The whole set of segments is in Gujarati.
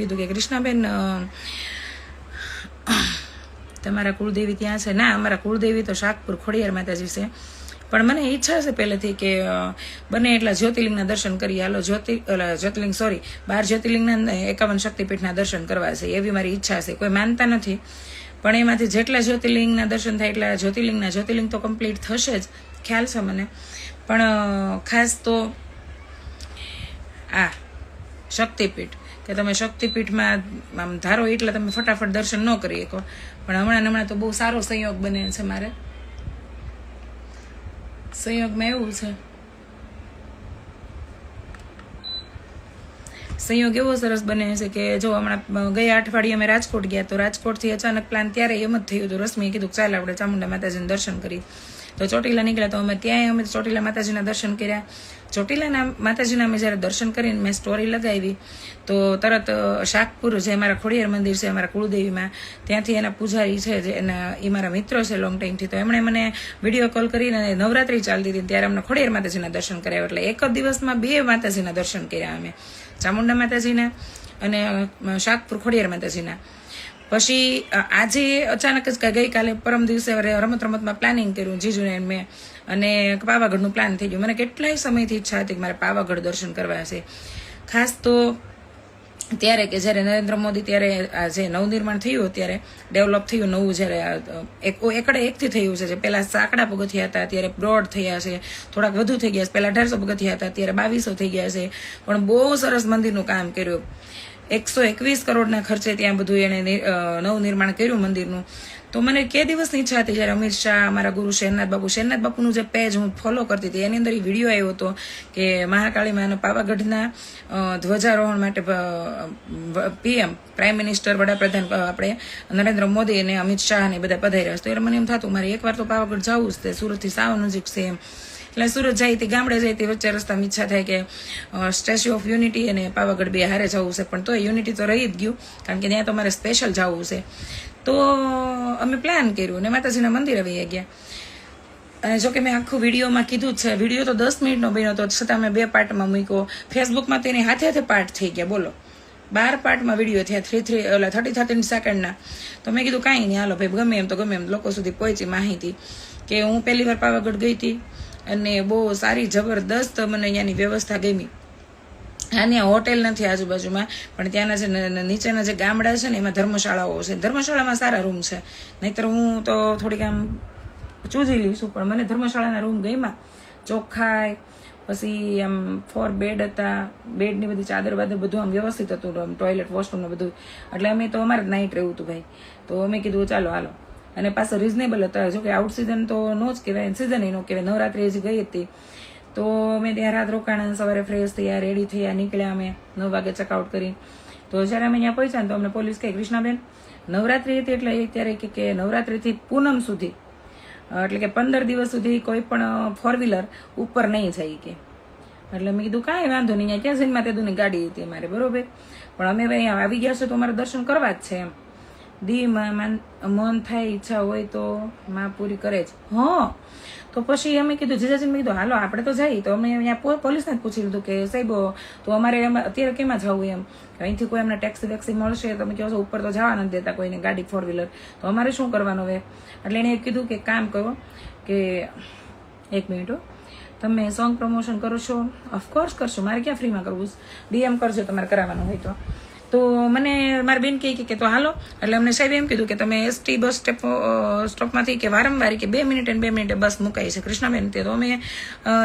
કીધું કે કૃષ્ણાબેન તમારા કુળદેવી ત્યાં છે. ના, અમારા કુળદેવી તો શાકપુર ખોડિયાર માતાજી છે. પણ મને ઈચ્છા છે પહેલેથી કે બને એટલા જ્યોતિર્લિંગના દર્શન કરી હાલો, જ્યોતિ જ્યોતિર્લિંગ સોરી બાર જ્યોતિર્લિંગના એકાવન શક્તિપીઠના દર્શન કરવા છે. એવી મારી ઈચ્છા છે. કોઈ માનતા નથી. પણ એમાંથી જેટલા જ્યોતિર્લિંગના દર્શન થાય એટલા જ્યોતિર્લિંગના, જ્યોતિર્લિંગ તો કમ્પ્લીટ થશે જ. ખ્યાલ છે મને. પણ ખાસ તો, આ, શક્તિપીઠ. કે તમે શક્તિપીઠમાં આમ ધારો એટલે તમે ફટાફટ દર્શન ન કરી શકો. પણ હમણાં હમણાં તો બહુ સારો સંયોગ બને છે મારે. સંયોગમાં એવું છે. સંયોગ એવો સરસ બને છે કે જો હમણાં ગયા અઠવાડિયે અમે રાજકોટ ગયા તો રાજકોટથી અચાનક પ્લાન ત્યારે એમ જ થયું હતું. રશ્મિએ કીધું ચાલ આપણે ચામુંડા માતાજીના દર્શન કરી. તો ચોટીલા નીકળ્યા તો અમે ત્યાંય અમે ચોટીલા માતાજીના દર્શન કર્યા. ચોટીલાના માતાજીના અમે જ્યારે દર્શન કરીને મેં સ્ટોરી લગાવી, તો તરત શાકપુર જે મારા ખોડિયાર મંદિર છે, અમારા કુળદેવીમાં, ત્યાંથી એના પૂજારી છે, જે એના, એ મારા મિત્રો છે લોંગ ટાઈમથી તો એમણે મને વીડિયો કોલ કરીને નવરાત્રી ચાલતી હતી ત્યારે અમને ખોડિયાર માતાજીના દર્શન કર્યા એટલે એક જ દિવસમાં બે માતાજીના દર્શન કર્યા અમે. ચામુંડા માતાજીના અને શાકપુર ખોડિયાર માતાજીના. પછી આજે અચાનક જ ગઈકાલે પરમ દિવસે રમત રમતમાં પ્લાનિંગ કર્યું જીજુને મેં. અને પાવાગઢનું પ્લાન થઈ ગયું. મને કેટલાય સમયથી ઈચ્છા હતી કે મારે પાવાગઢ દર્શન કરવા છે. ખાસ તો ત્યારે કે જ્યારે નરેન્દ્ર મોદી ત્યારે, આ જે નવનિર્માણ થયું ત્યારે ડેવલપ થયું નવું જ્યારે એક એકડે એકથી થયું છે. જે પહેલાં સાંકડા પગથિયા હતા, અત્યારે બ્રોડ થયા છે. થોડાક વધુ થઈ ગયા છે. પહેલાં અઢારસો પગથિયા હતા, અત્યારે બાવીસો થઈ ગયા છે. પણ બહુ સરસ મંદિરનું કામ કર્યું. એકસો એકવીસ કરોડના ખર્ચે ત્યાં બધું એણે નવું નિર્માણ કર્યું મંદિરનું. તો મને કે દિવસની ઈચ્છા હતી જ્યારે અમિત શાહ અમારા ગુરુ શેરનાથ બાપુ શેરનાથ બાપુનું જે પેજ હું ફોલો કરતી હતી, એની અંદર એ વીડિયો આવ્યો હતો કે મહાકાળી માના પાવાગઢના ધ્વજારોહણ માટે પીએમ, પ્રાઇમ મિનિસ્ટર, વડાપ્રધાન આપણે નરેન્દ્ર મોદી અને અમિત શાહ અને બધા પધાર્યા છે તો એટલે મને એમ થતું, મારે એકવાર તો પાવાગઢ જવું જ છે સુરતથી સાવ નજીક છે એમ. એટલે સુરત જાય તે ગામડે જાય તે વચ્ચે રસ્તામાં ઈચ્છા થાય કે સ્ટેચ્યુ ઓફ યુનિટી અને પાવાગઢ બે હારે જવું છે. પણ તો યુનિટી તો રહી જ ગયું. કારણ કે ત્યાં તો મારે સ્પેશિયલ જવું છે. તો અમે પ્લાન કર્યું અને માતાજીના મંદિરે વહી ગયા. અને જો કે મેં આખું વિડીયોમાં કીધું છે. વીડિયો તો દસ મિનિટનો બન્યો તો છતાં મેં બે પાર્ટમાં મૂક્યો. ફેસબુકમાં તેની હાથે હાથે પાર્ટ થઈ ગયા. બોલો. બાર પાર્ટમાં વીડિયો થયા. થ્રી થ્રી ઓલા થર્ટી થર્ટી સેકન્ડના તો મેં કીધું કાંઈ નહીં. હાલો ભાઈ, ગમે એમ તો ગમે એમ લોકો સુધી પહોંચી માહિતી કે હું પહેલી વાર પાવાગઢ ગઈ હતી. અને બહુ સારી, જબરદસ્ત મને અહીંયાની વ્યવસ્થા ગમી. આની હોટેલ નથી આજુબાજુમાં, પણ ત્યાંના જે નીચેના જે ગામડા છે ને, એમાં ધર્મશાળાઓ છે. ધર્મશાળામાં સારા રૂમ છે. નહીતર હું તો થોડીક આમ ચૂજી લઈશું પણ મને ધર્મશાળાના રૂમ ગઈમાં ચોખ્ખાય પછી આમ ફોર બેડ હતા. બેડની બધી ચાદર વાદર બધું આમ વ્યવસ્થિત હતું ટોયલેટ વોશરૂમ ને બધું એટલે અમે તો અમારે નાઇટ રહેવું હતું ભાઈ. તો અમે કીધું, ચાલો, હાલો. અને પાછા રિઝનેબલ હતા. જો કે આઉટ સિઝન તો નો જ કહેવાય સિઝન એનો કહેવાય. નવરાત્રિ હજી ગઈ હતી. તો અમે ત્યાં રાત રોકાણા, સવારે ફ્રેશ થયા રેડી થયા, નીકળ્યા અમે. નવ વાગે ચેકઆઉટ કરી. તો જ્યારે અમે અહીંયા પહોંચ્યા તો અમને પોલીસ કહે, કૃષ્ણાબેન, નવરાત્રી હતી એટલે એ ત્યારે કે નવરાત્રીથી પૂનમ સુધી એટલે કે પંદર દિવસ સુધી કોઈ પણ ફોર વ્હીલર ઉપર નહીં જાય કે. એટલે મેં કીધું, કાંઈ વાંધો નહીં, અહીંયા ક્યાં જઈને તેદુની ગાડી હતી અમારે, બરોબર? પણ અમે અહીંયા આવી ગયા છે તો અમારે દર્શન કરવા જ છે એમ. દી મન થાય, ઈચ્છા હોય તો માં પૂરી કરે જ. હં! તો પછી અમે કીધું, જીજાજીને મેં કીધું, હાલો, આપણે તો જઈએ. તો અમે અહીંયા પોલીસને જ પૂછી લીધું કે, સાહેબ, તો અમારે અત્યારે કેમાં જવું એમ? અહીંથી કોઈ અમને ટેક્સી વેક્સી મળશે તમે કહો છો ઉપર તો જવા નથી દેતા કોઈને ગાડી ફોર વ્હીલર તો અમારે શું કરવાનું હવે? એટલે એણે કીધું કે, કામ કરો, કે એક મિનિટ. તમે સોંગ પ્રમોશન કરો છો? ઓફકોર્સ કરશો. મારે ક્યાં ફ્રીમાં કરવું ડીએમ કરજો તમારે કરાવવાનું હોય તો. તો મને મારી બેન કહે કે તો હાલો. એટલે અમને સાહેબ એમ કીધું કે તમે એસટી બસ સ્ટેપ સ્ટોપમાંથી કે વારંવાર કે બે મિનિટ અને બે મિનિટે બસ મુકાય છે કૃષ્ણાબેન તે તો અમે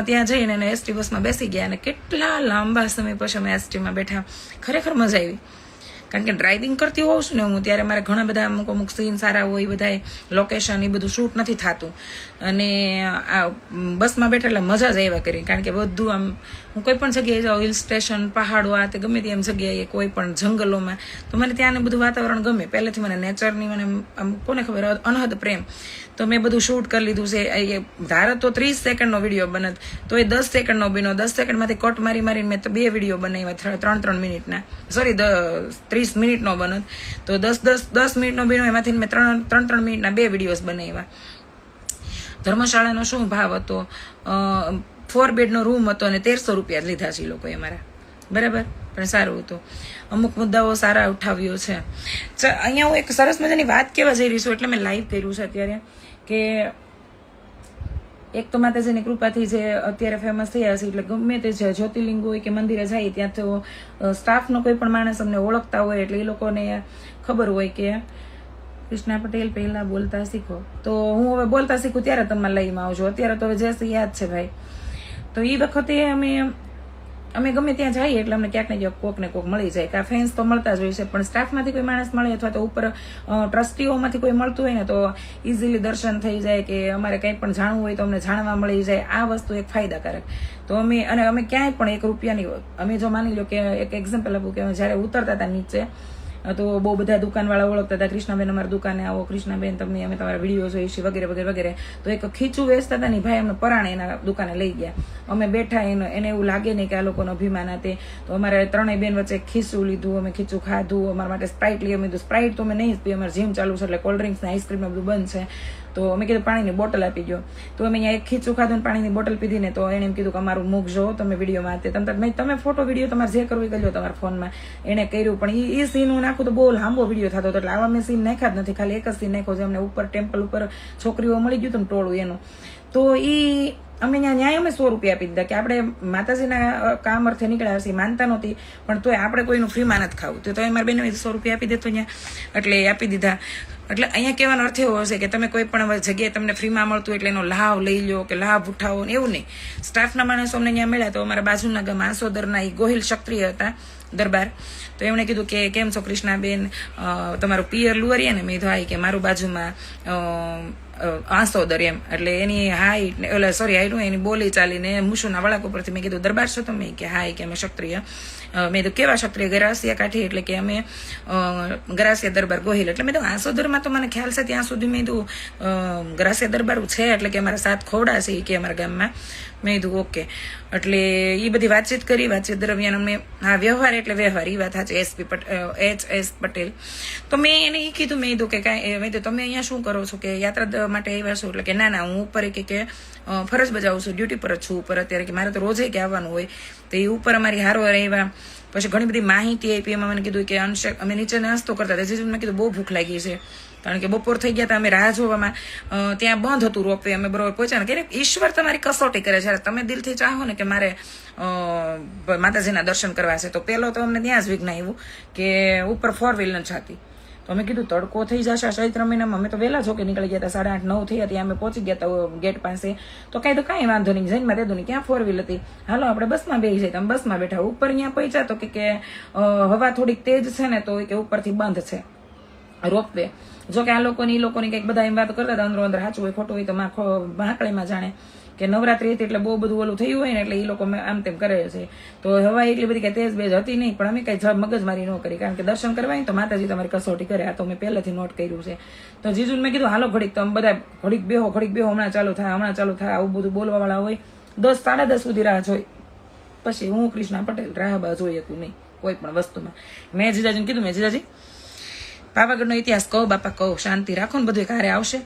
ત્યાં જઈને એને એસટી બસમાં બેસી ગયા અને કેટલા લાંબા સમય પછી અમે એસટીમાં બેઠા. ખરેખર મજા આવી. કારણ કે ડ્રાઇવિંગ કરતી હોઉં છું ને હું ત્યારે મારે ઘણા બધા અમુક અમુક સીન સારા હોય બધા લોકેશન એ બધું શૂટ નથી થતું. અને આ બસમાં બેઠા એટલે મજા જ આવ્યા કરી. કારણ કે બધું આમ, હું કોઈ પણ જગ્યાએ જાઉં, હિલ સ્ટેશન, પહાડો, આ તે ગમે તેમ જગ્યાએ, કોઈ પણ જંગલોમાં, તો મને ત્યાંનું બધું વાતાવરણ ગમે. પહેલેથી મને નેચરની મને આમ કોને ખબર, અનહદ પ્રેમ. તો મેં બધું શૂટ કરી લીધું છે. એ ધારો તો ત્રીસ સેકન્ડનો વીડિયો બનત તો એ દસ સેકન્ડનો બન્યો. દસ સેકન્ડમાંથી કટ મારી મારીને મેં તો બે વીડિયો બનાવ્યા ત્ર- ત્રણ ત્રણ મિનિટના. સોરી ત્રીસ મિનિટનો બનત તો દસ દસ દસ મિનિટનો બન્યો, એમાંથી મેં ત્રણ ત્રણ ત્રણ મિનિટના બે વિડીયોઝ બનાવ્યા. ધર્મશાળાનો શું ભાવ હતો? ફોર બેડનો રૂમ હતો અને તેરસો રૂપિયા લીધા છે એ લોકોએ અમારા બરાબર? પણ સારું હતું. અમુક મુદ્દાઓ સારા ઉઠાવ્યો છે. અહીંયા હું એક સરસ મજાની વાત કહેવા જઈ રહી છું, એટલે મેં લાઈવ કર્યું છે અત્યારે, કે એક તો માતાજીની કૃપાથી જે અત્યારે ફેમસ થયા છે એટલે ગમે તે જે જ્યોતિર્લિંગ હોય કે મંદિરે જાય, ત્યાં તો સ્ટાફનો કોઈ પણ માણસ અમને ઓળખતા હોય, એટલે એ લોકોને ખબર હોય કે કૃષ્ણા પટેલ પહેલા બોલતા શીખો. તો હું હવે બોલતા શીખું ત્યારે તમે લઈમાં આવજો. અત્યારે તો હવે જે યાદ છે ભાઈ. તો એ વખતે અમે અમે ગમે ત્યાં જઈએ એટલે અમને ક્યાંક ને ક્યાંક કોક ને કોક મળી જાય. કે ફેન્સ તો મળતા જ હોય છે, પણ સ્ટાફમાંથી કોઈ માણસ મળે અથવા તો ઉપર ટ્રસ્ટીઓમાંથી કોઈ મળતું હોય ને તો ઇઝીલી દર્શન થઈ જાય કે અમારે કંઈ પણ જાણવું હોય તો અમને જાણવા મળી જાય. આ વસ્તુ એક ફાયદાકારક. તો અમે, અને અમે ક્યાંય પણ એક રૂપિયાની, અમે જો માની લો કે એક એક્ઝામ્પલ આપું કે અમે જ્યારે ઉતરતા હતા નીચે તો બહુ બધા દુકાનવાળા ઓળખતા હતા. કૃષ્ણાબેન અમારા દુકાને આવો, કૃષ્ણાબેન તમને અમે તમારા વીડિયો જોઈ છીએ વગેરે વગેરે વગેરે. તો એક ખીચું વેચતા હતા ને, ભાઈ અમને પરાણે એના દુકાને લઈ ગયા. અમે બેઠા એને એને એવું લાગે નહીં કે આ લોકોનો અભિમાન હતે તો અમારે ત્રણેય બેન વચ્ચે ખીચું લીધું, અમે ખીચું ખાધું. અમારા માટે સ્પ્રાઇટ લઈ અમે સ્પ્રાઇટ તો અમે નહીં જ પીએ, અમારે જીમ ચાલુ છે એટલે કોલ્ડ ડ્રિંક્સ ને આઈસ્ક્રીમ બધું બંધ છે. તો મેં કીધું પાણીની બોટલ આપી ગયો તો અમે અહીંયા એક ખીચું ખાધું પાણીની બોટલ પીધી ને તો એને એમ કીધું કે અમારું મુખ જો તમે વિડીયોમાં તે તમે તમે તમે ફોટો વીડિયો તમારે જે કરવું એ કરજો તમારા ફોનમાં. એને કર્યું પણ એ સીન હું નાખું તો બહુ લાંબો વીડિયો થતો હતો એટલે આવા મેં સીન નાખ્યા જ નથી. ખાલી એક જ સીન નાખ્યો છે. અમને ઉપર ટેમ્પલ ઉપર છોકરીઓ મળી ગયું હતું ટોળું એનું. તો એ અમે ત્યાં ન્યાય અમે સો રૂપિયા આપી દીધા કે આપણે માતાજીના કામ અર્થે નીકળ્યા છીએ માનતા નહોતી. પણ તોય આપણે કોઈનું ફ્રીમાં નથી ખાવું. તો એ મારા બેને સો રૂપિયા આપી દેતો ત્યાં એટલે આપી દીધા. એટલે અહીંયા કહેવાનો અર્થ એવો હશે કે તમે કોઈ પણ જગ્યાએ તમને ફ્રીમાં મળતું એટલે એનો લાભ લઈ લો કે લાભ ઉઠાવો ને એવું નહીં. સ્ટાફના માણસો અમને અહીંયા મળ્યા તો અમારા બાજુના ગામ આંસોદરના એ ગોહિલ ક્ષત્રિય હતા દરબાર. તો એમણે કીધું કે, કેમ છો કૃષ્ણાબેન? તમારું પિયર લુવરિયા ને મેં કીધું કે મારું બાજુમાં અ, દર એમ. એટલે એની હાઈટ ને એટલે સોરી હાઈટ એની બોલી ચાલીને મુશુના વળાક ઉપરથી મેં કીધું દરબાર છો તમે? કે હા. કે અમે ક્ષત્રિય. મેં કીધું કેવા ક્ષત્રિય? ગરાસિયા કાઠી? એટલે કે અમે ગરાસિયા દરબાર ગોહિલ. એટલે મેં કીધું આંસોદરમાં તો મને ખ્યાલ છે ત્યાં સુધી મેં કીધું ગરાસિયા દરબાર છે. એટલે કે અમારા સાત ખોડા છે કે અમારા ગામમાં. મેં કીધું ઓકે. એટલે એ બધી વાતચીત કરી વાતચીત દરમિયાન અમે હા વ્યવહાર એટલે વ્યવહાર એ વાત સાચી SP Patel H S Patel. તો મેં એને એ કીધું મેં કીધું કે કાંઈ મેં કીધું તમે અહીંયા શું કરો છો? કે યાત્રા દ- માટે આવ્યા છો. એટલે કે ના ના, હું ઉપર કે કે ફરજ બજાવું છું ડ્યુટી પર જ છું ઉપર અત્યારે, કે મારે તો રોજે કે આવવાનું હોય. તો એ ઉપર અમારી હારો આવ્યા. પછી ઘણી બધી માહિતી આપી, એમાં મને કીધું કે અંશે, અમે નીચે નાસ્તો કરતા હતા. જેથી મેં કીધું, બહુ ભૂખ લાગી છે. કારણ કે બપોર થઈ ગયા હતા, અમે રાહ જોવામાં ત્યાં બંધ હતું રોપવે, અમે બરોબર પહોંચ્યા ને. ક્યારેક ઈશ્વર તમારી કસોટી કરે જ્યારે તમે દિલથી ચાહો ને કે મારે માતાજીના દર્શન કરવા છે, તો પહેલો તો અમને ત્યાં જ વિઘ્ન આવ્યું કે ઉપર ફોર વ્હીલ નથી જાતી તો અમે કીધું, તડકો થઈ જશે ચૈત્ર મહિનામાં. અમે તો વહેલા છો કે નીકળી ગયા હતા, સાડા આઠ, નવ થયા હતી અમે પહોંચી ગયા ગેટ પાસે. તો કાંઈ તો કાંઈ વાંધો નહીં, જઈને દેતું નહીં ક્યાં ફોર વ્હીલ હતી? હાલો, આપણે બસમાં બેસી જાય તમે બસમાં બેઠા ઉપર ત્યાં પહોંચ્યા તો કે હવા થોડીક તેજ છે ને, તો કે ઉપરથી બંધ છે. રોપવે જો કે આ લોકોની લોકોની કંઈક બધા એમ વાત કરતા હતા અંદરો અંદર સાચું હોય, ખોટું હોય તો માં માકળીમાં જાણે. કે નવરાત્રી હતી એટલે બહુ બધું ઓલું થયું હોય ને એટલે એ લોકો આમ તેમ કરે છે. તો હવા એટલી બધી કે તેજ બેજ હતી નહીં, પણ અમે કઈ જ મગજમારી ન કરી. કારણ કે દર્શન કરવા તો માતાજી તમારી કસોટી કરે. આ તો મેં પહેલેથી નોટ કર્યું છે. તો જીજુને મેં કીધું, હાલો ઘડીક તમે બધા ઘડીક બેહો ઘડીક બેહો, હમણાં ચાલુ થાય, હમણાં ચાલુ થાય, આવું બધું બોલવાવાળા હોય. દસ, સાડા દસ સુધી રાહ જોઈ. પછી હું કૃષ્ણા પટેલ રાહબા જોઈ હતું નહીં, કોઈ પણ વસ્તુમાં. મેં જીજાજીને કીધું, મેં જીજાજી, પાવાગઢનો ઇતિહાસ કહો બાપા, કહો. શાંતિ રાખો ને બધું કારે આવશે.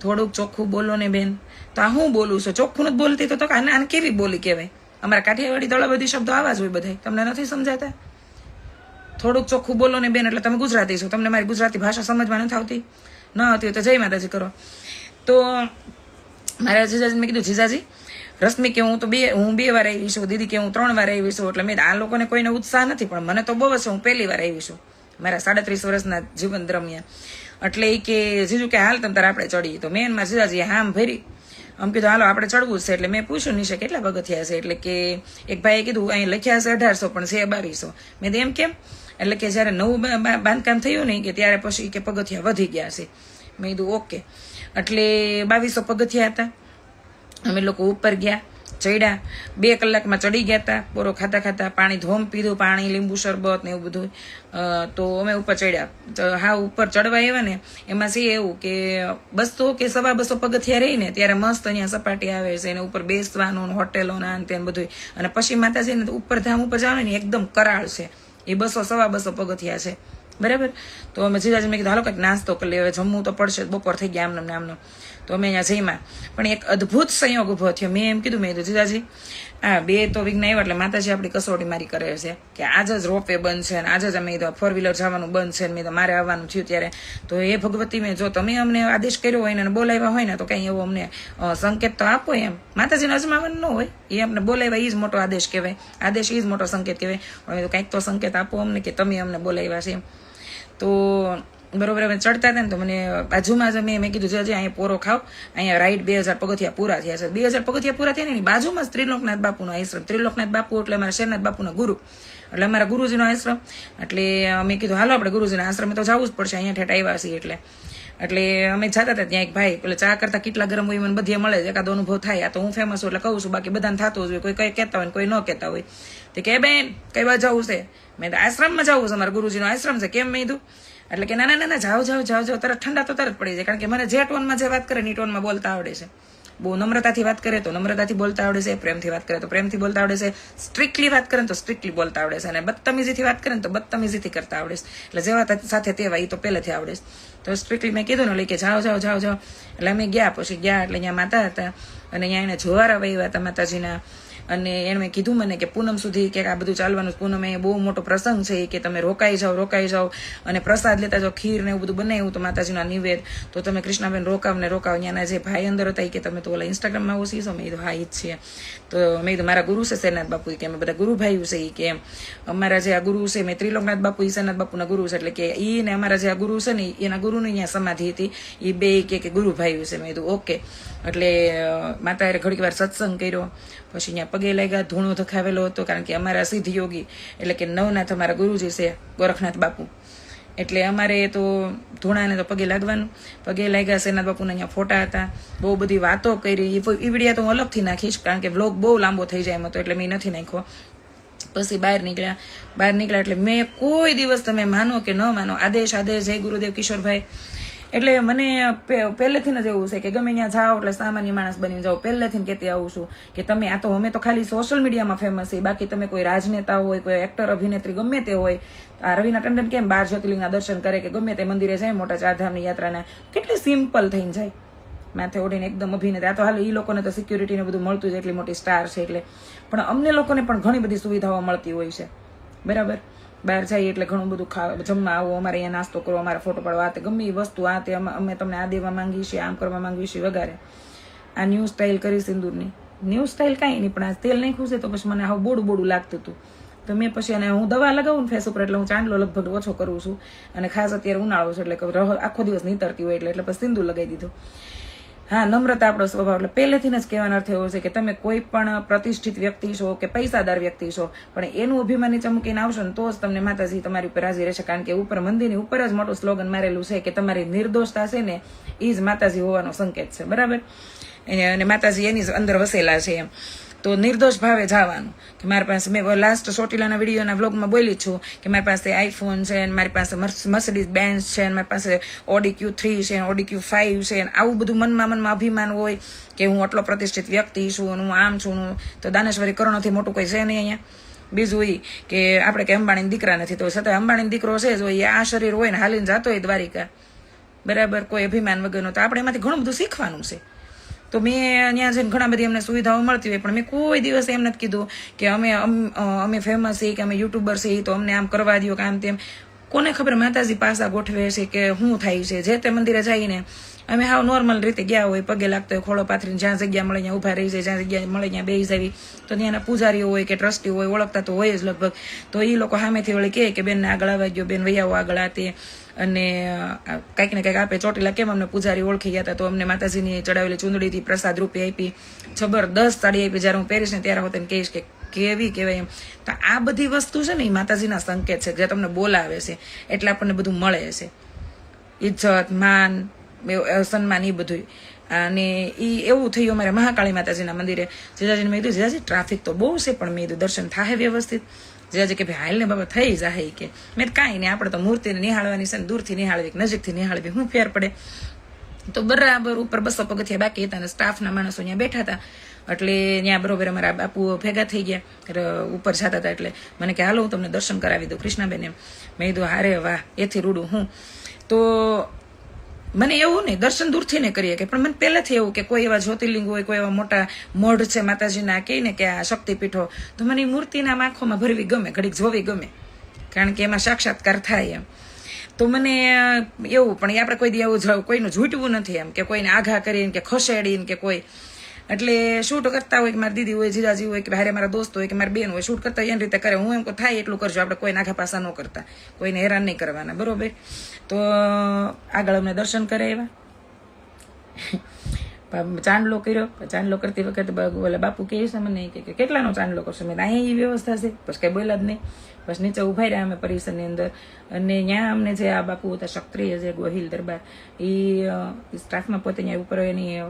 થોડુંક ચોખ્ખું બોલો ને બેન. તો આ હું બોલું છું? ચોખ્ખું નથી બોલતી તો આને આને કેવી બોલી કહેવાય? અમારા કાઠિયાવાડી દળા બધી શબ્દો આવા જ હોય બધા તમને નથી સમજાતા? થોડુંક ચોખ્ખું બોલો ને બેન, એટલે તમે ગુજરાતી છો. તમને મારી ગુજરાતી ભાષા સમજમાં નથી આવતી? ન આવતી હોય તો જય માતાજી કરો. તો મારા જીજાજી મેં કીધું, જીજાજી, રશ્મિ કે હું તો બે, હું બે વાર આવી છું, દીદી કે હું ત્રણ વાર આવી છું, એટલે મેં આ લોકોને કોઈને ઉત્સાહ નથી, પણ મને તો બહુ જ છે, હું પહેલી વાર આવી છું. મારા સાડત્રીસ વર્ષના જીવન દરમિયાન. એટલે એ કે, જીજુ કે, હાલ તમ તારે આપણે ચડીએ. તો મેં મારા જીજાજી હામ ભરી. આમ કીધું, હાલો, આપણે ચડવું છે. એટલે મેં પૂછ્યું, નિશે, કેટલા પગથિયા છે? એટલે કે, એક ભાઈએ કીધું, અહીં લખ્યા છે અઢારસો, પણ છે બાવીસો. મેં એમ કેમ? એટલે કે, જ્યારે નવું બાંધકામ થયું ને કે, ત્યારે પછી કે પગથિયા વધી ગયા છે. મેં કીધું, ઓકે. એટલે બાવીસો પગથિયા હતા. અમે લોકો ઉપર ગયા. ચડ્યા. બે કલાકમાં ચડી ગયા હતા. પોરો ખાતા ખાતા પાણી ધોમ પીધું, પાણી, લીંબુ શરબત ને એવું બધું તો અમે ઉપર ચડ્યા. હા, ઉપર ચડવા આવ્યા ને, એમાં છે એવું કે બસો કે સવા બસો પગથિયા રહી ને, ત્યારે મસ્ત અહીંયા સપાટી આવે છે એને ઉપર બેસવાનું હોટેલોના હોટેલો ને તેને બધું અને પછી માતાજીને ઉપર ધામ ઉપર જવાનું ને, એકદમ કરાળ છે. એ બસો, સવા બસો પગથિયા છે. બરાબર? તો અમે જીજાજી મેં કીધું, હાલો, કંઈક નાસ્તો કરી લે હવે જમવું તો પડશે. બપોર થઈ ગયા આમને આમને તો અમે અહીંયા જઈમાં. પણ એક અદ્ભુત સંયોગ ઊભો થયો. મેં એમ કીધું, મેં કીધું, જીજાજી હા બે તો વિઘ્ન આવ્યા એટલે માતાજી આપણી કસોટી મારી કરે છે. કે આજ જ રોપે બંધ છે અને આજે જ અમે કીધું ફોર વ્હીલર જવાનું બંધ છે ને મેં તો મારે આવવાનું થયું ત્યારે. તો એ ભગવતી મેં જો તમે અમને આદેશ કર્યો હોય ને બોલાવ્યા હોય ને તો કંઈ એવો અમને સંકેત તો આપો એમ. માતાજીને અજમાવાનું ન હોય. એ અમને બોલાવ્યા એ જ મોટો આદેશ કહેવાય. આદેશ એ જ મોટો સંકેત કહેવાય. મેં કંઈક તો સંકેત આપો અમને કે તમે અમને બોલાવ્યા છે એમ. તો બરોબર અમે ચડતા હતા ને તો મને બાજુમાં જ મેં મેં કીધું જજે અહીંયા પોરો ખાવ અહીંયા રાઈટ બે હજાર પગથિયા પૂરા થયા છે. બે હજાર પગથિયા પૂરા થયા ને બાજુમાં જ ત્રિલોકનાથ બાપુનો આશ્રમ. ત્રિલોકનાથ બાપુ એટલે અમારા શેરનાથ બાપુના ગુરુ. એટલે અમારા ગુરુજીનો આશ્રમ. એટલે અમે કીધું, હાલો, આપણે ગુરુજીના આશ્રમે તો જવું જ પડશે, અહીંયા ઠેઠ આવ્યા છીએ એટલે. એટલે અમે જતા હતા ત્યાં એક ભાઈ એટલે ચા કરતા કેટલા ગરમ હોય મને બધે મળે છે, એકાદો અનુભવ થાય. આ તો હું ફેમસ છું એટલે કહું છું, બાકી બધાને થતું જ હોય, કોઈ કઈ કહેતા હોય કોઈ ન કહેતા હોય. તો કે બેન, કઈ બાજુ જવું છે? મેં તો આશ્રમમાં જવું છે, અમારા ગુરુજીનો આશ્રમ છે. કેમ મેં કીધું એટલે કે નાના નાના જાઓ જાઓ જાઓ જાઓ, તરત ઠંડા તો તરત પડી જાય. કારણ કે મને જે ટોનમાં જે વાત કરે ને એ ટોનમાં બોલતા આવડે છે. બહુ નમ્રતાથી વાત કરે તો નમ્રતાથી બોલતા આવડે છે, પ્રેમથી વાત કરે તો પ્રેમથી બોલતા આવડે છે. સ્ટ્રિક્ટલી વાત કરે તો સ્ટ્રિક્ટલી બોલતા આવડે છે. અને બદતમીજીથી વાત કરે તો બદતમીજીથી કરતા આવડે છે. એટલે જેવા સાથે તેવા એ તો પહેલેથી આવડે છે. તો સ્ટ્રિક્ટલી મેં કીધું ને કે જાઓ જાઓ જાઓ જાઓ. એટલે અમે ગયા, પછી ગયા એટલે અહીંયા માતા હતા. અને અહીંયા એને જોવારા વહીવા હતા માતાજીના. અને મેં કીધું મને કે પૂનમ સુધી કે આ બધું ચાલવાનું. પૂનમ એ બહુ મોટો પ્રસંગ છે કે તમે રોકાઈ જાઓ રોકાઈ જાઓ અને પ્રસાદ લેતા જાઓ, ખીર ને એવું બધું બનાવ્યું તો માતાજીના નિવેદ. તો તમે કૃષ્ણાબેન રોકાવ ને રોકાવ. ત્યાંના જે ભાઈ અંદર હતા એ કે તમે તો ઓલા ઇન્સ્ટાગ્રામમાં ઓછી છો મેં કીધું, હા, ઈ જ છે તો મેં કીધું, મારા ગુરુ છે શેરનાથ બાપુ. કે, અમે બધા ગુરુભાઈ છે. એ કે, અમારા જે આ ગુરુ છે, મેં ત્રિલોકનાથ બાપુ એ શેરનાથ બાપુના ગુરુ છે. એટલે કે એ ને અમારા જે આ ગુરુ છે ને એના ગુરુની અહીંયા સમાધિ હતી. એ બે કે કે ગુરુભાઈ છે. મેં કીધું, ઓકે. એટલે માતાએ ઘડીક વાર સત્સંગ કર્યો. પછી અહીંયા પગે લાગ્યા, ધૂણો ધખાવેલો હતો, કારણ કે અમારા સિદ્ધ યોગી, એટલે કે નવનાથ અમારા ગુરુજી છે, ગોરખનાથ બાપુ. એટલે અમારે તો ધૂણાને તો પગે લાગવાનું. પગે લાગ્યા સેનાથ બાપુના અહીંયા ફોટા હતા. બહુ બધી વાતો કરી. એ વિડીયા તો હું અલગથી નાખીશ, કારણ કે વ્લોગ બહુ લાંબો થઈ જાય એમ હતો એટલે મેં નથી નાખ્યો. પછી બહાર નીકળ્યા. બહાર નીકળ્યા એટલે મેં કોઈ દિવસ તમે માનો કે ન માનો, આદેશ આદેશ, જય ગુરુદેવ કિશોરભાઈ. એટલે મને પહેલેથી જ એવું છે કે ગમે ત્યાં જાઓ, એટલે સામાન્ય માણસ બની જાઓ. પહેલેથી કહેતી આવું છું કે તમે, આ તો અમે તો ખાલી સોશિયલ મીડિયામાં ફેમસ છીએ. બાકી તમે કોઈ રાજનેતા હોય, કોઈ એક્ટર અભિનેત્રી, ગમે તે હોય, આ રવિના ટંડન કેમ બાર જ્યોતિર્લિંગના દર્શન કરે કે ગમે તે મંદિરે જાય, મોટા ચારધામની યાત્રાના. કેટલી સિમ્પલ થઈને જાય. માથે ઓઢીને એકદમ અભિનેતા. આ તો હાલ એ લોકોને તો સિક્યુરિટીને બધું મળતું જ એટલી મોટી સ્ટાર છે એટલે. પણ અમને લોકોને પણ ઘણી બધી સુવિધાઓ મળતી હોય છે. બરાબર? બહાર જઈએ એટલે ઘણું બધું ખાવા જમવા આવો, અમારે અહીંયા નાસ્તો કરો અમારા ફોટો પાડવા તે ગમે એ વસ્તુ, આ તે અમે તમને આ દેવા માંગીએ છીએ, આમ કરવા માંગીએ છીએ વગારે. આ ન્યૂ સ્ટાઇલ કરી સિંદૂરની. ન્યૂ સ્ટાઇલ કાંઈ નહીં, પણ આ તેલ નહીં ખુશે તો પછી મને આવું બોડું બોડું લાગતું હતું. તો મેં પછી અને હું દવા લગાવું ને ફેસ ઉપર એટલે હું ચાંદલો લગભગ ઓછો કરું છું. અને ખાસ અત્યારે ઉનાળો છે એટલે આખો દિવસ નીતરતી હોય એટલે એટલે પછી સિંદૂર લગાવી દીધું. હા, નમ્રતા આપણો સ્વભાવ. એટલે પહેલેથી જ કહેવાનો અર્થ એવો છે કે તમે કોઈ પણ પ્રતિષ્ઠિત વ્યક્તિ છો કે પૈસાદાર વ્યક્તિ છો, પણ એનું અભિમાની ચમકીને મૂકીને આવશો ને તો જ તમને માતાજી તમારી ઉપર રાજી રહેશે. કારણ કે ઉપર મંદિરની ઉપર જ મોટું સ્લોગન મારેલું છે કે તમારી નિર્દોષતા છે ને એ જ માતાજી હોવાનો સંકેત છે. બરાબર? અને માતાજી એની અંદર વસેલા છે એમ. તો નિર્દોષ ભાવે જવાનું. કે મારી પાસે મેં લાસ્ટ ચોટીલાના વિડીયોના વ્લોગમાં બોલી છું કે મારી પાસે આઈફોન છે અને મારી પાસે મર્સિડીઝ બેન્સ છે મારી પાસે ઓડી ક્યુ થ્રી છે ઓડી ક્યુ ફાઇવ છે અને આવું બધું મનમાં મનમાં અભિમાન હોય કે હું આટલો પ્રતિષ્ઠિત વ્યક્તિ છું હું આમ છું હું, તો દાનેશ્વરી કરોડોથી મોટું કોઈ છે નહીં અહીંયા. બીજું એ કે આપણે કે અંબાણીની દીકરા નથી, તો છતાં અંબાણીનો દીકરો છે જો એ આ શરીર હોય ને હાલીને જતો હોય દ્વારિકા. બરાબર, કોઈ અભિમાન વગરનો. તો આપણે એમાંથી ઘણું બધું શીખવાનું છે. તો મેં ત્યાં જઈને ઘણા બધી અમને સુવિધાઓ મળતી હોય, પણ મેં કોઈ દિવસ એમ નથી કીધું કે અમે અમ- ફેમસ છીએ કે અમે યુટ્યુબર છીએ તો અમને આમ કરવા દો કે આમ તેમ. કોને ખબર માતાજી પાસા ગોઠવે છે કે શું થાય છે? જે તે મંદિરે જઈને અમે હાવ નોર્મલ રીતે ગયા હોય, પગે લાગતો હોય, ખોળો પાથરીને જ્યાં જગ્યા મળે ત્યાં ઊભા રહી જાય, જ્યાં જગ્યા મળે ત્યાં બેસી જાવી. તો ત્યાંના પૂજારીઓ હોય કે ટ્રસ્ટી હોય, ઓળખતા તો હોય જ લગભગ. તો એ લોકો સામેથી વળી કહે કે બેનને આગળ આવવા ગયો બેન વૈયાઓ આગળ આ તે. અને કંઈક ને કંઈક આપે ચોટીલા કેમ અમને પૂજારી ઓળખી ગયા હતા તો અમને માતાજીની ચડાવેલી ચૂંદડીથી પ્રસાદ રૂપે આપી જબરદસ્ત સાડી આપી, જ્યારે હું પહેરીશ ને ત્યારે હું તેને કહીશ કે કેવી કહેવાય એમ. તો આ બધી વસ્તુ છે ને એ માતાજીના સંકેત છે, જે તમને બોલાવે છે, એટલે આપણને બધું મળે છે. ઇજ્જત માન સન્માન એ બધું અને એ એવું થયું અમારે મહાકાળી માતાજીના મંદિરે. જીજાજીને મેં કીધું, જીજાજી, ટ્રાફિક તો બહુ છે, પણ મેં કીધું, દર્શન થાય વ્યવસ્થિત. જીજાજી કે ભાઈ હાલને બાબા થઈ જાય કે. મેં કાંઈ નહીં, આપણે તો મૂર્તિને નિહાળવાની છે ને દૂરથી નિહાળવી, કે નજીકથી નિહાળવી, હું ફેર પડે. તો બરાબર ઉપર બસો પગથિયા બાકી હતા અને સ્ટાફના માણસો અહીંયા બેઠા હતા. એટલે ત્યાં બરોબર અમારા બાપુ ભેગા થઈ ગયા ઉપર જતા હતા એટલે મને કે, હાલો, હું તમને દર્શન કરાવી દઉં, કૃષ્ણાબેન એમ. મેં કીધું, હારે વાહ, એથી રૂડું હું. તો મને એવું નહીં, દર્શન દૂરથી ને કરીએ કે, પણ મને પહેલાંથી એવું કે કોઈ એવા જ્યોતિર્લિંગ હોય, કોઈ એવા મોટા મઢ છે માતાજીના કહે ને કે આ શક્તિપીઠો, તો મને ઈ મૂર્તિના આંખોમાં ભરવી ગમે, ઘડીક જોવી ગમે, કારણ કે એમાં સાક્ષાત્કાર થાય એમ. તો મને એવું, પણ આપણે કોઈ દી એવું કોઈનું ઝૂંટવું નથી એમ, કે કોઈને આઘા કરીને, કે ખસેડીને, કે કોઈ એટલે શૂટ કરતા હોય કે મારી દીદી હોય, જીજાજી હોય કે હારે મારા દોસ્ત હોય કે મારી બેન હોય શૂટ કરતા હોય, એની રીતે કરે. હું એમ કહું, થાય એટલું કરજો, આપણે કોઈ નાખે પાસા ન કરતા. કોઈને હેરાન નહીં કરવાના. બરોબર? તો, આગળ અમને દર્શન કરાવ્યા. પા- ચાંદલો કર્યો. ચાંદલો કરતી વખતે બોલે બાપુ કે છે મને કે કેટલાનો ચાંદલો કરશો? મેં અહીંયા એ વ્યવસ્થા છે. પછી કંઈ બોલ્યા જ નહીં. બસ નીચે ઊભા રહ્યા અમે પરિસરની અંદર. અને ત્યાં અમને જે આ બાપુ હતા, ક્ષત્રિય જે ગોહિલ દરબાર એ સ્ટાફમાં પોતે ત્યાં ઉપર એની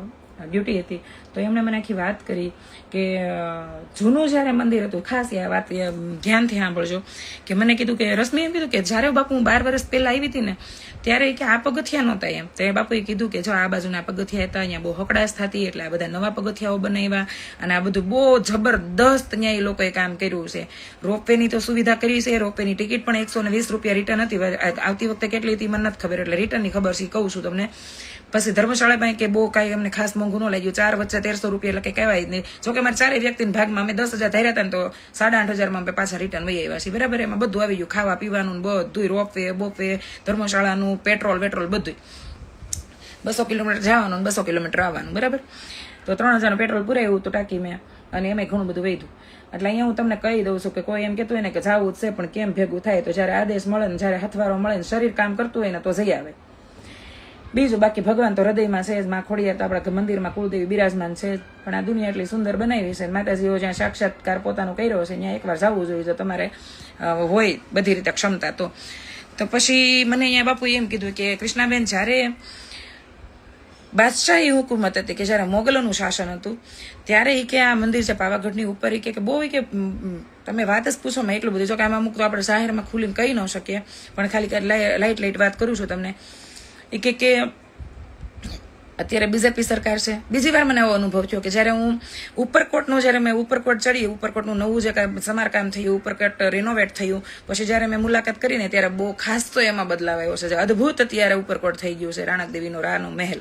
ડ્યુટી હતી. તો એમણે મને આખી વાત કરી કે જૂનું જ્યારે મંદિર હતું, ખાસ એ વાત ધ્યાનથી સાંભળજો, કે મને કીધું કે રશ્મિ એમ કીધું કે, જ્યારે બાપુ હું બાર વર્ષ પહેલાં આવી હતી ને, ત્યારે કે આ પગથિયા નહોતા એમ. તો એ બાપુએ કીધું કે, જો આ બાજુના પગથિયા હતા, અહીંયા બહુ હકડાશ થતી, એટલે આ બધા નવા પગથિયાઓ બનાવ્યા, અને આ બધું બહુ જબરદસ્ત અહીંયા એ લોકોએ કામ કર્યું છે. રોપવેની તો સુવિધા કરી છે, રોપવેની ટિકિટ પણ એકસો ને વીસ રૂપિયા રિટર્ન હતી આવતી વખતે કેટલી હતી, મને નથી ખબર, એટલે રિટર્નની ખબર છે, કહું છું તમને. પછી ધર્મશાળા પાસે કે બહુ કાંઈ અમને ખાસ મોંઘું ન લાગ્યું, ચાર વચ્ચે તેરસો રૂપિયા એટલે કહેવાય જ નહીં. જોકે મારે ચારેય વ્યક્તિને ભાગમાં અમે દસ હજાર ધાર્યા હતા ને તો સાડા આઠ હજારમાં અમે પાછા રિટર્ન વહી આવ્યા છીએ. બરાબર? એમાં બધું આવી ગયું. ખાવા, પીવાનું બધું રોપવે, બોપવે, ધર્મશાળાનું, પેટ્રોલ પેટ્રોલ બધું બસો કિલોમીટર જવાનું બસો કિલોમીટર આવવાનું. બરાબર? તો ત્રણ હજારનું પેટ્રોલ પુરાયું તો ટાંકી મેં અને એમાં ઘણું બધું વૈધું એટલે અહીંયા હું તમને કહી દઉં છું કે કોઈ એમ કહેતું હોય ને કે જવું જ છે, પણ કેમ ભેગું થાય? તો જ્યારે આદેશ મળે ને જ્યારે હથવારો મળે ને શરીર કામ કરતું હોય ને તો જઈ આવે. બીજું બાકી ભગવાન તો હૃદયમાં છે જ માં ખોડિયાર તો આપણા મંદિરમાં કુળદેવી બિરાજમાન છે પણ આ દુનિયા એટલી સુંદર બનાવી છે માતાજીઓ જ્યાં સાક્ષાત્કાર પોતાનો કર્યો છે, ત્યાં એકવાર જવું જોઈએ જો તમારે હોય બધી રીતે ક્ષમતા તો. તો પછી મને અહીંયા બાપુએ એમ કીધું કે, કૃષ્ણાબેન, જ્યારે બાદશાહી હુકુમત હતી કે જ્યારે મોગલોનું શાસન હતું, ત્યારે એ કે આ મંદિર છે પાવાગઢની ઉપર એ કે બહુ કે તમે વાત જ પૂછો એટલું બધું. જો કે આમાં અમુક તો આપણે જાહેરમાં ખુલીને કહી ન શકીએ. પણ ખાલી લાઇટ લાઇટ વાત કરું છું તમને. ઈ કે કે અત્યારે બીજેપી સરકાર છે. બીજી વાર મને એવો અનુભવ થયો કે જ્યારે હું ઉપરકોટનું, જ્યારે મેં ઉપરકોટ ચડી ઉપરકોટનું નવું જે સમારકામ થયું, ઉપરકોટ રિનોવેટ થયું, પછી જ્યારે મેં મુલાકાત કરીને ત્યારે બહુ ખાસ તો એમાં બદલાવ આવ્યો છે. અદ્ભુત અત્યારે ઉપરકોટ થઈ ગયું છે, રાણક દેવીનો રાનો મહેલ.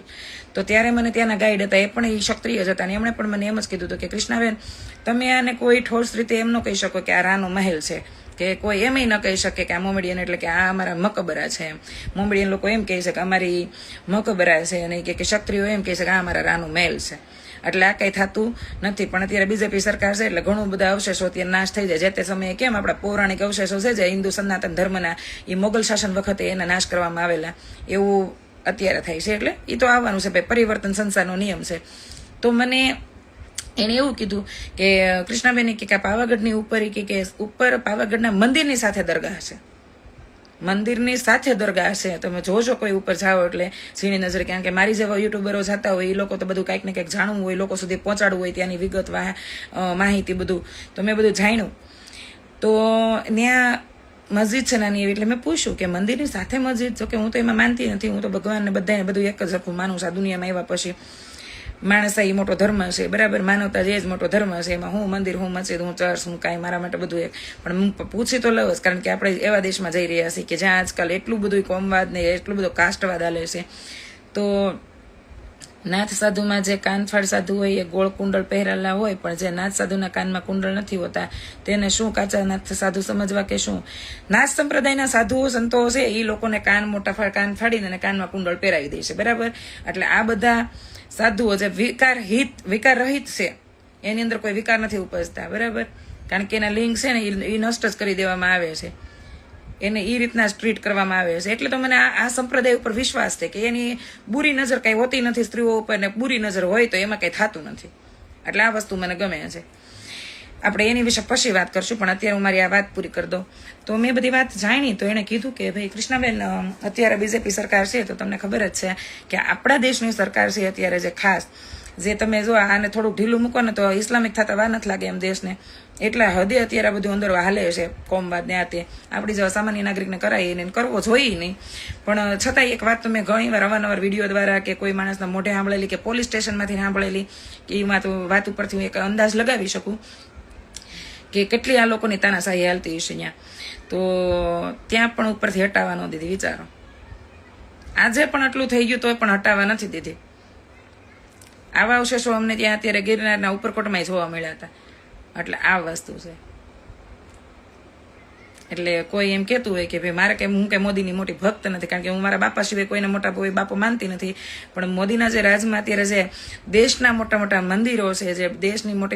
તો ત્યારે મને ત્યાંના ગાઈડ હતા, એ પણ એ ક્ષત્રિય જ હતા અને એમણે પણ મને એમ જ કીધું હતું કે, કૃષ્ણાબેન, તમે આને કોઈ ઠોસ રીતે એમ ન કહી શકો કે આ રાનો મહેલ છે. કે કોઈ એમ ન કહી શકે કે આ મોમેડિયન એટલે કે આ અમારા મકબરા છે મોમેડિયન લોકો એમ કહે છે કે અમારી મકબરા છે અને કે ક્ષત્રિયો એમ કહે છે કે આ અમારા રાનું મહેલ છે. એટલે આ કંઈ થતું નથી. પણ અત્યારે બીજેપી સરકાર છે એટલે ઘણું બધા અવશેષો અત્યારે નાશ થઈ જાય. જે તે સમયે કેમ આપણા પૌરાણિક અવશેષો છે જે હિન્દુ સનાતન ધર્મના એ મોગલ શાસન વખતે એના નાશ કરવામાં આવેલા. એવું અત્યારે થાય છે. એટલે એ તો આવવાનું છે. ભાઈ, પરિવર્તન સંસારનો નિયમ છે. તો મને એણે એવું કીધું કે, કૃષ્ણાબેને, કે આ પાવાગઢની ઉપર કે કે ઉપર પાવાગઢના મંદિરની સાથે દરગાહ છે મંદિરની સાથે દરગાહ છે તમે જોજો કોઈ ઉપર જાઓ એટલે ઝીણી નજરે, કારણ કે મારી જેવા યુટ્યુબરો જતા હોય એ લોકો તો બધું કાંઈક ને કંઈક જાણવું હોય, લોકો સુધી પહોંચાડવું હોય, ત્યાંની વિગત માહિતી બધું. તો મેં બધું જાણ્યું. તો ત્યાં મસ્જિદ છે નાની એટલે મેં પૂછ્યું કે મંદિરની સાથે મસ્જિદ? જો કે હું તો એમાં માનતી નથી. હું તો ભગવાનને બધાને બધું એક જ રખું માનું છું, આ દુનિયામાં આવ્યા પછી. માણસ એ મોટો ધર્મ છે, બરાબર? માનવતા જે જ મોટો ધર્મ છે, એમાં હું મંદિર, હું મસ્જિદ, હું ચર્ચ, હું કાંઈ, મારા માટે બધું એક. પણ હું પૂછી તો લઉં કારણ કે આપણે એવા દેશમાં જઈ રહ્યા છીએ કે જ્યાં આજકાલ એટલું બધું કોમવાદ ને એટલું બધું કાસ્ટવાદ હાલે છે. તો નાથ સાધુમાં જે કાનફાળ સાધુ હોય, એ ગોળ કુંડળ પહેરેલા હોય, પણ જે નાથ સાધુના કાનમાં કુંડળ નથી હોતા, તેને શું કાચા નાથ સાધુ સમજવા કે શું? નાથ સંપ્રદાયના સાધુઓ, સંતો છે એ લોકોને કાન મોટા ફાળ કાન ફાડીને કાનમાં કુંડળ પહેરાવી દે છે, બરાબર? એટલે આ બધા સાધુઓ જે વિકાર હિત, વિકાર રહિત છે, એની અંદર કોઈ વિકાર નથી ઉપજતા, બરાબર? કારણ કે એના લિંગ છે ને એ નષ્ટ જ કરી દેવામાં આવે છે. એને એ રીતના ટ્રીટ કરવામાં આવે છે. એટલે તો મને આ સંપ્રદાય ઉપર વિશ્વાસ છે કે એની બુરી નજર કાંઈ હોતી નથી સ્ત્રીઓ ઉપર ને બુરી નજર હોય તો એમાં કંઈ થતું નથી. એટલે આ વસ્તુ મને ગમે છે. આપણે એની વિશે પછી વાત કરશું, પણ અત્યારે હું મારી આ વાત પૂરી કરી દઉં. તો મેં બધી વાત જાણી, તો એણે કીધું કે, ભાઈ કૃષ્ણાબેન અત્યારે બીજેપી સરકાર છે, તો તમને ખબર જ છે કે આપણા દેશની સરકાર છે અત્યારે જે ખાસ. જે તમે જો આને થોડું ઢીલું મૂકો ને તો ઇસ્લામિક થતા વાર નથી લાગે એમ દેશને. એટલા હદે અત્યારે બધું અંદર હાલે છે કોમવાદ ને આ તે. આપણી જેવા સામાન્ય નાગરિકને કરાય એને કરવો જોઈએ નહીં. પણ છતાંય એક વાત તો મેં ઘણી વાર અવારનવાર વીડિયો દ્વારા કે કોઈ માણસના મોઢે સાંભળેલી કે પોલીસ સ્ટેશનમાંથી સાંભળેલી, કે એમાં તો વાત ઉપરથી હું એક અંદાજ લગાવી શકું. કે કેટલી આ લોકોની તાનાશાહી હાલતી હશે ત્યાં તો ત્યાં પણ ઉપરથી હટાવવા ન દીધી વિચારો. આજે પણ આટલું થઈ ગયું તોય પણ હટાવવા નથી દીધી. આવા અવશેષો અમને ત્યાં અત્યારે ગિરનારના ઉપરકોટમાં જોવા મળ્યા હતા. એટલે આ વસ્તુ છે. એટલે કોઈ એમ કહેતું હોય કે ભાઈ મારે કે હું કે મોદીની મોટી ભક્ત નથી, કારણ કે હું મારા બાપા સિવાય કોઈને મોટા કોઈ બાપો માનતી નથી. પણ મોદીના જે રાજમાં અત્યારે જે દેશના મોટા મોટા મંદિરો છે, જે દેશની મોટી